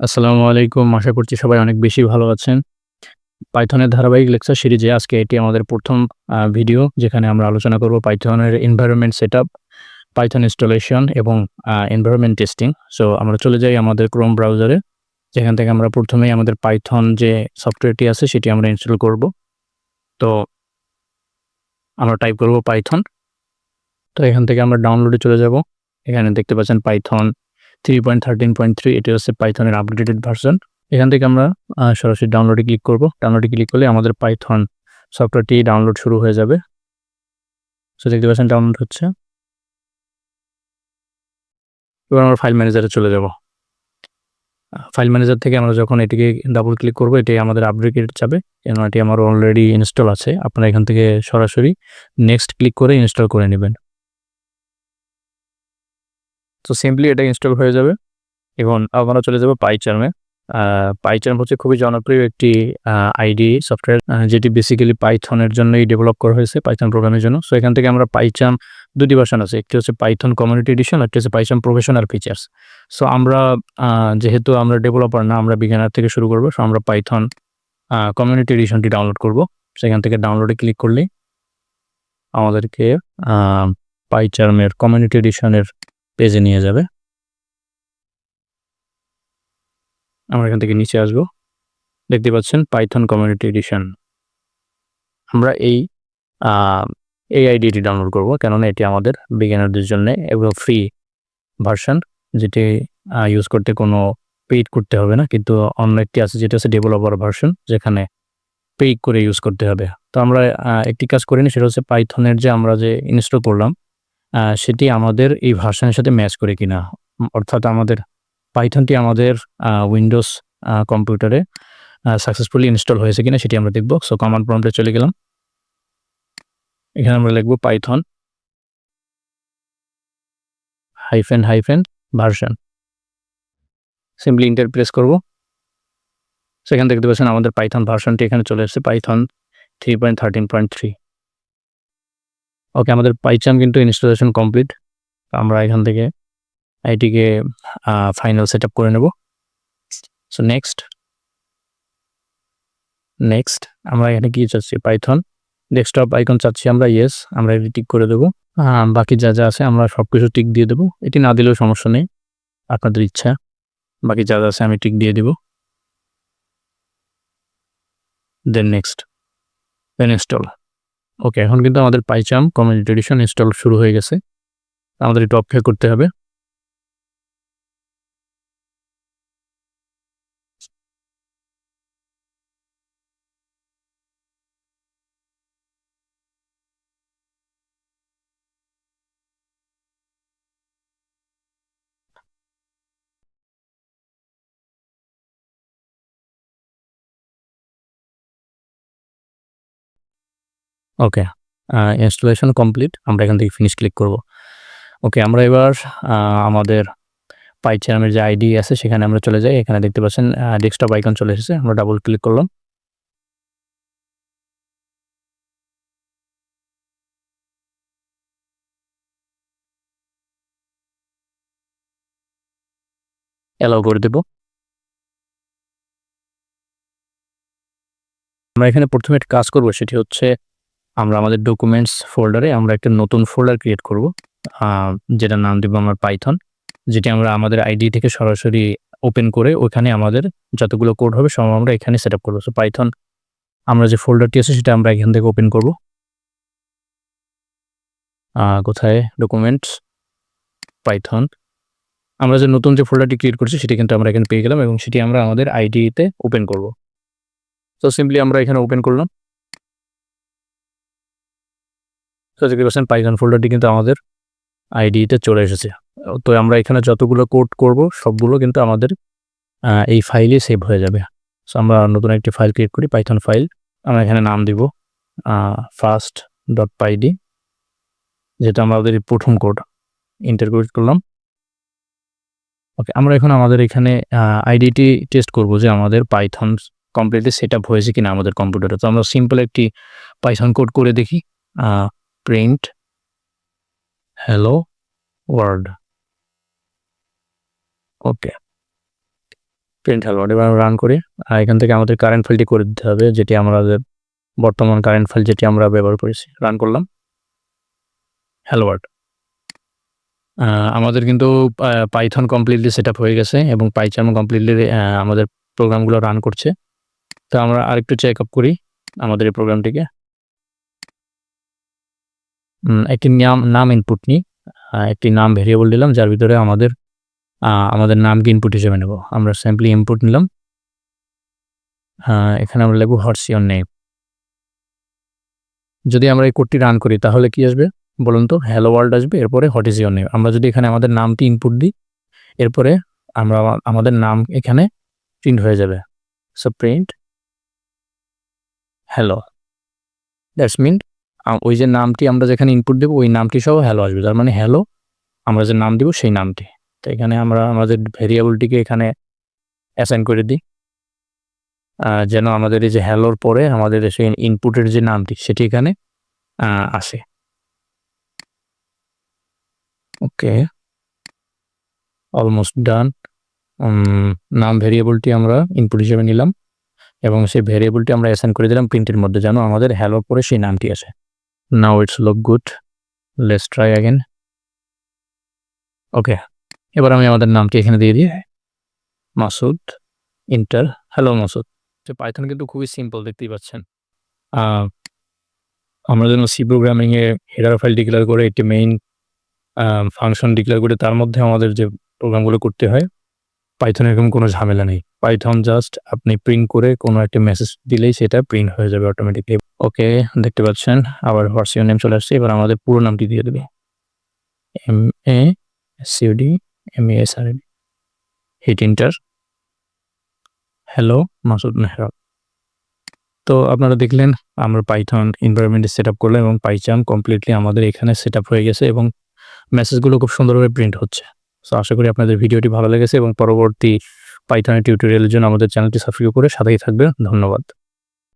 আসসালামু আলাইকুম। আশা করছি সবাই অনেক বেশি ভালো আছেন। পাইথনের ধারাবাহিক লেকচার সিরিজে আজকে এটি আমাদের ১ম আ ভিডিও যেখানে আমরা আলোচনা করব পাইথনের এনভায়রনমেন্ট সেটআপ, পাইথন ইনস্টলেশন এবং এনভায়রনমেন্ট টেস্টিং। সো আমরা চলে যাই আমাদের ক্রোম ব্রাউজারে। যেখান থেকে আমরা প্রথমেই আমাদের পাইথন যে সফটওয়্যারটি আছে সেটি আমরা ইনস্টল করব। তো আমরা টাইপ করব পাইথন। তো এখান থেকে আমরা ডাউনলোডে চলে যাব। এখানে দেখতে পাচ্ছেন পাইথন 3.13.3 এটি হচ্ছে পাইথনের আপডেটেড ভার্সন। এখান থেকে আমরা সরাসরি ডাউনলোডে ক্লিক করব। ডাউনলোডে ক্লিক করলে আমাদের পাইথন সফটওয়্যারটি ডাউনলোড শুরু হয়ে যাবে। সো দেখতে পাচ্ছেন ডাউনলোড হচ্ছে। এবার আমরা ফাইল ম্যানেজারে চলে যাব। ফাইল ম্যানেজার থেকে আমরা যখন এটিকে ডাবল ক্লিক করব, এটি আমাদের আপডেটেড যাবে। কেননা এটি আমার অলরেডি ইনস্টল আছে। আপনারা এখান থেকে সরাসরি নেক্সট ক্লিক করে ইনস্টল করে নিবেন। তো সিম্পলি এটা ইনস্টল হয়ে যাবে। এবং আমরা চলে যাব পাইচার্মে। পাইচার্ম হচ্ছে খুবই জনপ্রিয় একটি আইডি সফটওয়্যার যেটি বেসিক্যালি পাইথনের জন্যই ডেভেলপ করা হয়েছে, পাইথন প্রোগ্রামের জন্য। সো এখান থেকে আমরা পাইচার্ম ২ টি ভার্সন আছে। একটি হচ্ছে পাইথন কমিউনিটি এডিশন, আরেকটি হচ্ছে পাইথন প্রফেশনাল ফিচার্স। সো আমরা যেহেতু আমরা ডেভেলপার না, আমরা বিজ্ঞানার থেকে শুরু করব সো আমরা পাইথন কমিউনিটি এডিশনটি ডাউনলোড করব। সেখান থেকে ডাউনলোডে ক্লিক করলেই আমাদেরকে পাইচার্মের কমিউনিটি এডিশনের পেজে নিয়ে যাবে। আমরা এখান থেকে নিচে আসব। দেখতে পাচ্ছেন পাইথন কমিউনিটি এডিশন। আমরা এই এই আইডিটি ডাউনলোড করব। কেননা এটি আমাদের বিগিনারদের জন্য এবং ফ্রি ভার্সন যেটি ইউজ করতে কোনো পেইড করতে হবে না। কিন্তু অন্য একটি আছে যেটা হচ্ছে ডেভেলপার ভার্সন যেখানে পেইড করে ইউজ করতে হবে। তো আমরা একটি কাজ করিনি, সেটা হচ্ছে পাইথনের যে আমরা যে ইনস্টল করলাম সেটি আমাদের এই ভার্সনের সাথে ম্যাচ করে কিনা। অর্থাৎ আমাদের পাইথনটি আমাদের উইন্ডোজ কম্পিউটারে সাকসেসফুলি ইনস্টল হয়েছে কিনা সেটি আমরা দেখব। সো কমান্ড প্রম্পটে চলে গেলাম। এখানে আমরা লিখব Python hyphen, hyphen version. Simply enter press করব। সেখান দেখতে পাচ্ছেন আমাদের পাইথন ভার্সনটি এখানে চলে এসেছে পাইথন 3.13.3 ওকে আমাদের পাইচার্ম কিন্তু ইনস্টলেশন কমপ্লিট। আমরা এখান থেকে এটিকে ফাইনাল সেটআপ করে নেব। So next. নেক্সট আমরা এখানে কি চাচ্ছি পাইথন ডেস্কটপ আইকন চাচ্ছি আমরা ইয়েস আমরা এটি টিক করে দেবো বাকি যা, যা আছে আমরা সব কিছু টিক দিয়ে দেবো এটি না দিলেও সমস্যা নেই। আপনাদের ইচ্ছা। বাকি যা, যা আছে আমি টিক দিয়ে দিব। দেন নেক্সট। দেন ইনস্টল। ওকে এখন কিন্তু আমাদের পাইচাম কমিউনিটি এডিশন ইনস্টল শুরু হয়ে গেছে। আমাদের একটু অপেক্ষা করতে হবে। ওকে। Installation complete. আমরা এখান থেকে ফিনিশ ক্লিক করব। ওকে আমরা এবার আ আমাদের পাইচার্মের যে আইডি আছে, সেখানে আমরা চলে যাই। এখানে দেখতে পাচ্ছেন ডেস্কটপ আইকন চলে এসেছে। আমরা ডাবল ক্লিক করলাম। অ্যালাউ করে দেব। আমরা এখানে ১ম এ কাজ করব, সেটি হচ্ছে আমরা আমাদের ডকুমেন্টস ফোল্ডারে আমরা একটা নতুন ফোল্ডার ক্রিয়েট করব। আ যেটার নাম দিব আমরা পাইথন। যেটি আমরা আমাদের আইডি থেকে সরাসরি ওপেন করে ওখানে আমাদের যতগুলো কোড হবে সব আমরা এখানে সেট আপ করব সো পাইথন আমরা যে ফোল্ডারটি আছে সেটা আমরা এখান থেকে ওপেন করব। কোথায় ডকুমেন্টস পাইথন। আমরা যে নতুন যে ফোল্ডারটি ক্রিয়েট করছি সেটি কিন্তু আমরা এখানে পেয়ে গেলাম এবং সেটি আমরা আমাদের আইডিতে ওপেন করব। তো সিম্পলি আমরা এখানে ওপেন করলাম। তো দেখতে পাচ্ছেন পাইথন ফোল্ডারটি কিন্তু আমাদের আইডিতে চলে এসেছে। তো আমরা এখানে যতগুলো কোড করব, সবগুলো কিন্তু আমাদের এই ফাইলে সেভ হয়ে যাবে। সো আমরা নতুন একটি ফাইল ক্রিয়েট করি পাইথন ফাইল। আমরা এখানে নাম দিব আ ফার্স্ট.pyd যেটা আমাদের প্রথম কোড। ক্লিক করলাম। ওকে আমরা এখন আমাদের এখানে আইডিটি টেস্ট করব যে আমাদের পাইথন কমপ্লিটলি সেট আপ হয়েছে কিনা আমাদের কম্পিউটারে। তো আমরা সিম্পল একটি পাইথন কোড করে দেখি। Print hello world. Okay. Print hello word এবার রান করি। আর এখান থেকে আমাদের কারেন্ট ফাইলটি করে দিতে হবে, যেটি আমাদের বর্তমান কারেন্ট ফাইল যেটি আমরা ব্যবহার করেছি। রান করলাম। হ্যালো ওয়ার্ড আমাদের কিন্তু পাইথন কমপ্লিটলি সেট হয়ে গেছে এবং পাইচার্ম কমপ্লিটলি আমাদের প্রোগ্রামগুলো রান করছে। তো আমরা আরেকটু চেক আপ করি আমাদের এই প্রোগ্রামটিকে একটি নাম নাম ইনপুট নিই। একটি নাম ভেরিয়েবল দিলাম, যার ভিতরে আমাদের আমাদের নামকে ইনপুট হিসেবে নেব। আমরা স্যাম্পলি ইনপুট নিলাম। এখানে আমরা লিখব হোয়াটস ইওর নেম যদি আমরা এই কোডটি রান করি, তাহলে কি আসবে? বলুন তো হ্যালো ওয়ার্ল্ড আসবে, এরপরে হোয়াট ইজ ইওর নেম আমরা যদি এখানে আমাদের নামটি ইনপুট দিই, এরপরে আমরা আমাদের নাম এখানে প্রিন্ট হয়ে যাবে। So print hello that's mean ওই যে নামটি আমরা যেখানে ইনপুট দেবো, ওই নামটি সহ হ্যালো আসবে। তার মানে হ্যালো আমরা যে নাম দিব সেই নামটি। তো এখানে আমরা আমাদের ভেরিয়েবলটিকে এখানে অ্যাসাইন করে দিই। যেন আমাদের এই যে হ্যালোর পরে আমাদের সেই ইনপুটের যে নামটি, সেটি এখানে আসে। ওকে। অলমোস্ট ডান নাম ভেরিয়েবলটি আমরা ইনপুট হিসেবে নিলাম এবং সেই ভেরিয়েবলটি আমরা অ্যাসাইন করে দিলাম প্রিন্টের মধ্যে, যেন আমাদের হ্যালোর পরে সেই নামটি আসে। Now it's look good let's try again okay এবার আমি আমাদের নামটি এখানে দিয়ে দিই। মাসুদ ইন্টার হ্যালো মাসুদ তো পাইথন কিন্তু খুবই সিম্পল দেখতেই পাচ্ছেন। আমরা যেন সি প্রোগ্রামিংয়ে হেডার ফাইল ডিক্লেয়ার করে একটি মেইন ফাংশন ডিক্লেয়ার করে তার মধ্যে আমাদের যে প্রোগ্রামগুলো করতে হয় পাইথন এরকম কোনো ঝামেলা নেই। পাইথন জাস্ট আপনি প্রিন্ট করে কোনো একটা মেসেজ দিলেই সেটা প্রিন্ট হয়ে যাবে অটোমেটিকলি ওকে দেখতে পাচ্ছেন, আবার হোয়াটসঅ্যাপ নেম চলে আসছে, এবার আমাদের পুরো নামটি দিয়ে দেবে। M A সিউডি M S R hit enter hello Masud Mehrab তো আপনারা দেখলেন, আমরা পাইথন এনভায়রনমেন্টে সেট আপ করলাম এবং পাইচাম কমপ্লিটলি আমাদের এখানে সেট আপ হয়ে গেছে এবং মেসেজগুলো খুব সুন্দরভাবে প্রিন্ট হচ্ছে। সো আশা করি আপনাদের ভিডিওটি ভালো লেগেছে এবং পরবর্তী পাইথনের টিউটোরিয়ালের জন্য আমাদের চ্যানেলটি সাবস্ক্রাইব করে সাথেই থাকবেন। ধন্যবাদ।